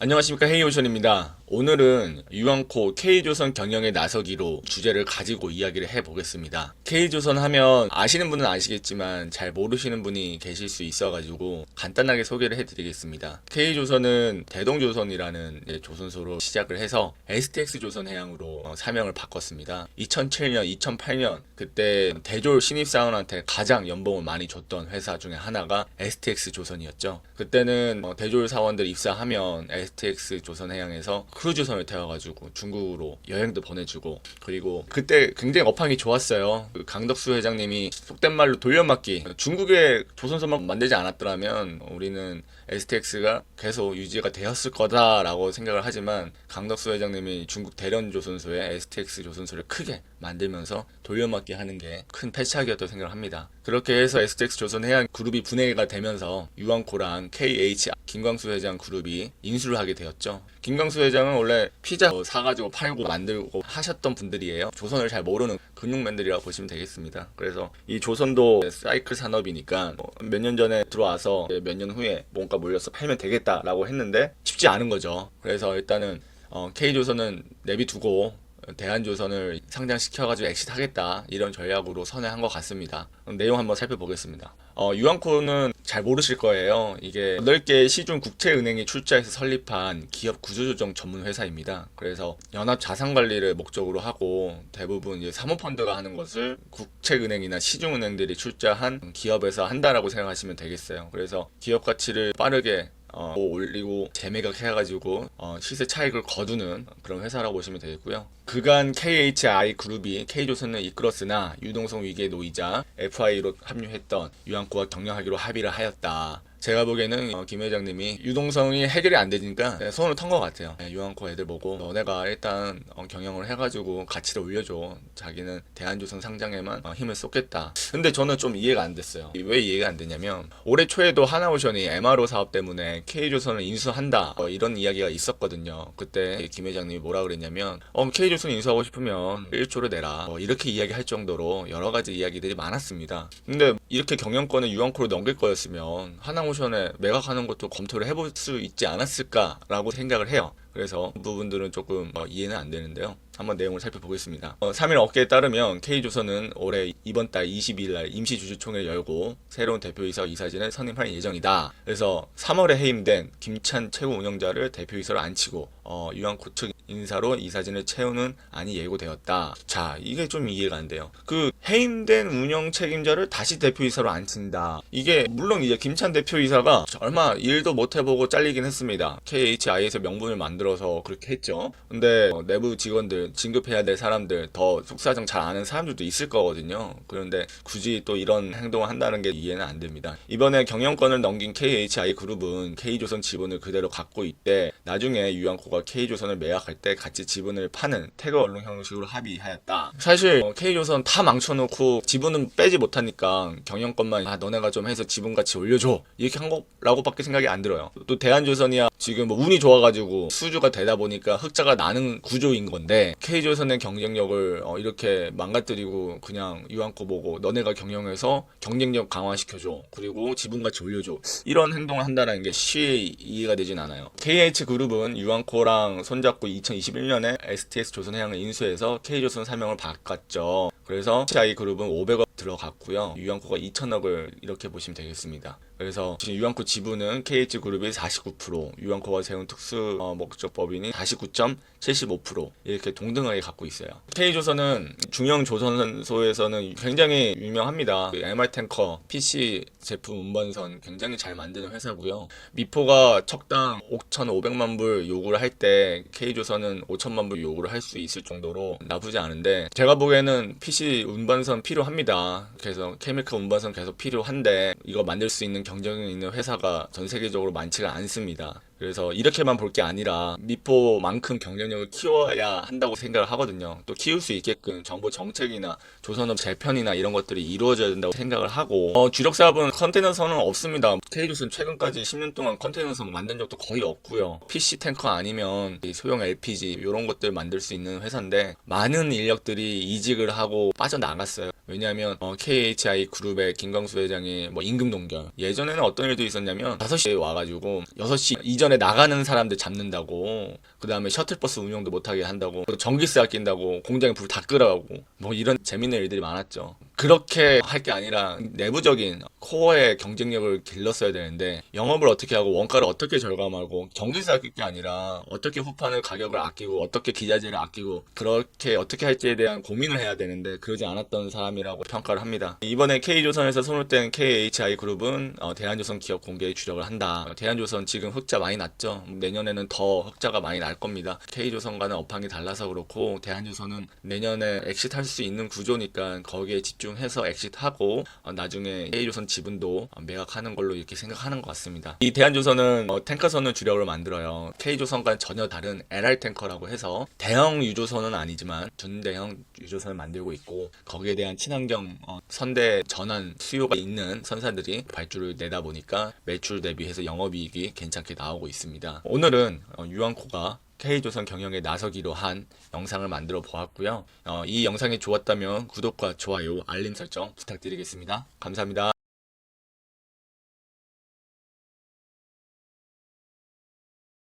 안녕하십니까 헤이오션입니다. 오늘은 유황코 K조선 경영에 나서기로 주제를 가지고 이야기를 해보겠습니다. K조선 하면 아시는 분은 아시겠지만 잘 모르시는 분이 계실 수 있어가지고 간단하게 소개를 해드리겠습니다. K조선은 대동조선이라는 조선소로 시작을 해서 STX 조선 해양으로 어, 사명을 바꿨습니다. 2007년, 2008년 그때 대졸 신입사원한테 가장 연봉을 많이 줬던 회사 중에 하나가 STX 조선이었죠. 그때는 어, 대졸 사원들 입사하면 STX 조선 해양에서 크루즈선을 태워가지고 중국으로 여행도 보내주고 그리고 그때 굉장히 업황이 좋았어요. 그 강덕수 회장님이 속된 말로 돌려막기 중국에 조선소만 만들지 않았더라면 우리는 STX가 계속 유지가 되었을 거다라고 생각을 하지만 강덕수 회장님이 중국 대련 조선소에 STX 조선소를 크게 만들면서 돌려막기 하는 게 큰 패착이었다고 생각을 합니다. 그렇게 해서 STX 조선 해양 그룹이 분해가 되면서 유황코랑 KH 김광수 회장 그룹이 인수를 하게 되었죠. 김광수 회장 은 원래 피자 뭐 사가지고 팔고 만들고 하셨던 분들이에요. 조선을 잘 모르는 근육맨들이라고 보시면 되겠습니다. 그래서 이 조선도 사이클 산업이니까 뭐몇년 전에 들어와서 몇 년 후에 뭔가 몰려서 팔면 되겠다라고 했는데 쉽지 않은 거죠. 그래서 일단은 어, K조선은 내비두고 대한조선을 상장시켜가지고 엑시트하겠다 이런 전략으로 선회한 것 같습니다. 내용 한번 살펴보겠습니다. 어, 유한코는 잘 모르실 거예요. 이게 8개 시중 국채은행이 출자해서 설립한 기업 구조조정 전문 회사입니다. 그래서 연합 자산 관리를 목적으로 하고 대부분 이제 사모펀드가 하는 것을 국채은행이나 시중은행들이 출자한 기업에서 한다라고 생각하시면 되겠어요. 그래서 기업 가치를 빠르게 어, 올리고 재매각 해가지고 어, 시세 차익을 거두는 그런 회사라고 보시면 되겠고요. 그간 KHI 그룹이 K조선을 이끌었으나 유동성 위기에 놓이자 FI로 합류했던 유한코와 경영하기로 합의를 하였다. 제가 보기에는 어, 김 회장님이 유동성이 해결이 안 되니까 네, 손을 턴 것 같아요. 네, 유한코 애들 보고 너네가 일단 어, 경영을 해가지고 가치를 올려줘. 자기는 대한조선 상장에만 어, 힘을 쏟겠다. 근데 저는 좀 이해가 안 됐어요. 왜 이해가 안 되냐면 올해 초에도 하나오션이 MRO 사업 때문에 K조선을 인수한다 어, 이런 이야기가 있었거든요. 그때 김 회장님이 뭐라 그랬냐면 어, K조선 인수하고 싶으면 1조를 내라 어, 이렇게 이야기할 정도로 여러 가지 이야기들이 많았습니다. 근데 이렇게 경영권을 유한코로 넘길 거였으면 하나오션에 매각하는 것도 검토를 해볼 수 있지 않았을까라고 생각을 해요. 그래서 그 부분들은 조금 어, 이해는 안 되는데요. 한번 내용을 살펴보겠습니다. 어, 3일 업계에 따르면 K조선은 올해 이번 달 22일 날 임시주주총회를 열고 새로운 대표이사 이사진을 선임할 예정이다. 그래서 3월에 해임된 김찬 최고 운영자를 대표이사로 앉히고 어, 유한코 측 인사로 이사진을 채우는 안이 예고되었다. 자, 이게 좀 이해가 안 돼요. 그 해임된 운영 책임자를 다시 대표이사로 앉힌다. 이게 물론 이제 김찬 대표이사가 얼마 일도 못 해보고 잘리긴 했습니다. KHI에서 명분을 만 들어서 그렇게 했죠. 근데 어, 내부 직원들 진급해야 될 사람들 더 속사정 잘 아는 사람들도 있을 거거든요. 그런데 굳이 또 이런 행동을 한다는 게 이해는 안 됩니다. 이번에 경영권을 넘긴 KHI 그룹은 K조선 지분을 그대로 갖고 있대 나중에 유한코가 K조선을 매각할 때 같이 지분을 파는 태거 언론 형식으로 합의하였다. 사실 어, K조선 다 망쳐놓고 지분은 빼지 못하니까 경영권만 아 너네가 좀 해서 지분 가치 올려줘 이렇게 한 거라고밖에 생각이 안 들어요. 또 대한조선이야 지금 뭐 운이 좋아가지고 수 주가 되다 보니까 흑자가 나는 구조인 건데 K조선의 경쟁력을 어, 이렇게 망가뜨리고 그냥 유한코 보고 너네가 경영해서 경쟁력 강화시켜줘 그리고 지분 가치 올려줘 이런 행동을 한다는 게 쉬이 이해가 되진 않아요. KH그룹은 유한코랑 손잡고 2021년에 STS 조선해양을 인수해서 K조선 사명을 바꿨죠. 그래서 HI 그룹은 500억 들어갔고요. 유한코가 2천억을 이렇게 보시면 되겠습니다. 그래서 지금 유한코 지분은 KH그룹이 49%, 유한코가 세운 특수 어, 목적 법인이 49.75% 이렇게 동등하게 갖고 있어요. K조선은 중형 조선소에서는 굉장히 유명합니다. 그 MR 탱커, PC 제품 운반선 굉장히 잘 만드는 회사고요. 미포가 척당 5,500만 불 요구를 할 때 K조선은 5천만 불 요구를 할 수 있을 정도로 나쁘지 않은데 제가 보기에는 PC 운반선 필요합니다. 그래서 케미컬 운반선 계속 필요한데 이거 만들 수 있는 경쟁력 있는 회사가 전 세계적으로 많지가 않습니다. 그래서 이렇게만 볼 게 아니라 미포만큼 경쟁력을 키워야 한다고 생각을 하거든요. 또 키울 수 있게끔 정부 정책이나 조선업 재편이나 이런 것들이 이루어져야 된다고 생각을 하고 어, 주력 사업은 컨테이너 선은 없습니다. K조선 최근까지 10년 동안 컨테이너 선 만든 적도 거의 없고요. PC 탱커 아니면 이 소형 LPG 이런 것들 만들 수 있는 회사인데 많은 인력들이 이직을 하고 빠져나갔어요. 왜냐하면 어, KHI 그룹의 김광수 회장이 뭐 임금 동결. 예전에는 어떤 일도 있었냐면 5시에 와가지고 6시 이전 내년에 나가는 사람들 잡는다고 그 다음에 셔틀버스 운영도 못하게 한다고 전기세 아낀다고 공장에 불 다 끄라고 뭐 이런 재밌는 일들이 많았죠 그렇게 할 게 아니라 내부적인 코어의 경쟁력을 길렀어야 되는데 영업을 어떻게 하고 원가를 어떻게 절감하고 전기세 아낄 게 아니라 어떻게 후판을 가격을 아끼고 어떻게 기자재를 아끼고 그렇게 어떻게 할지에 대한 고민을 해야 되는데 그러지 않았던 사람이라고 평가를 합니다. 이번에 K조선에서 손을 뗀 KHI 그룹은 어, 대한조선 기업 공개에 주력을 한다. 어, 대한조선 지금 흑자 많이 났죠? 내년에는 더 흑자가 많이 날 겁니다. K조선과는 업황이 달라서 그렇고 대한조선은 내년에 엑시트할 수 있는 구조니까 거기에 집중 해서 엑시트하고 어, 나중에 K조선 지분도 어, 매각하는 걸로 이렇게 생각하는 것 같습니다. 이 대한조선은 어, 탱커선을 주력으로 만들어요. K조선과는 전혀 다른 LR 탱커라고 해서 대형 유조선은 아니지만 준대형 유조선을 만들고 있고 거기에 대한 친환경 어, 선대 전환 수요가 있는 선사들이 발주를 내다 보니까 매출 대비해서 영업이익이 괜찮게 나오고 있습니다. 오늘은 어, 유한코가 K조선 경영에 나서기로 한 영상을 만들어 보았고요. 어, 이 영상이 좋았다면 구독과 좋아요, 알림 설정 부탁드리겠습니다. 감사합니다.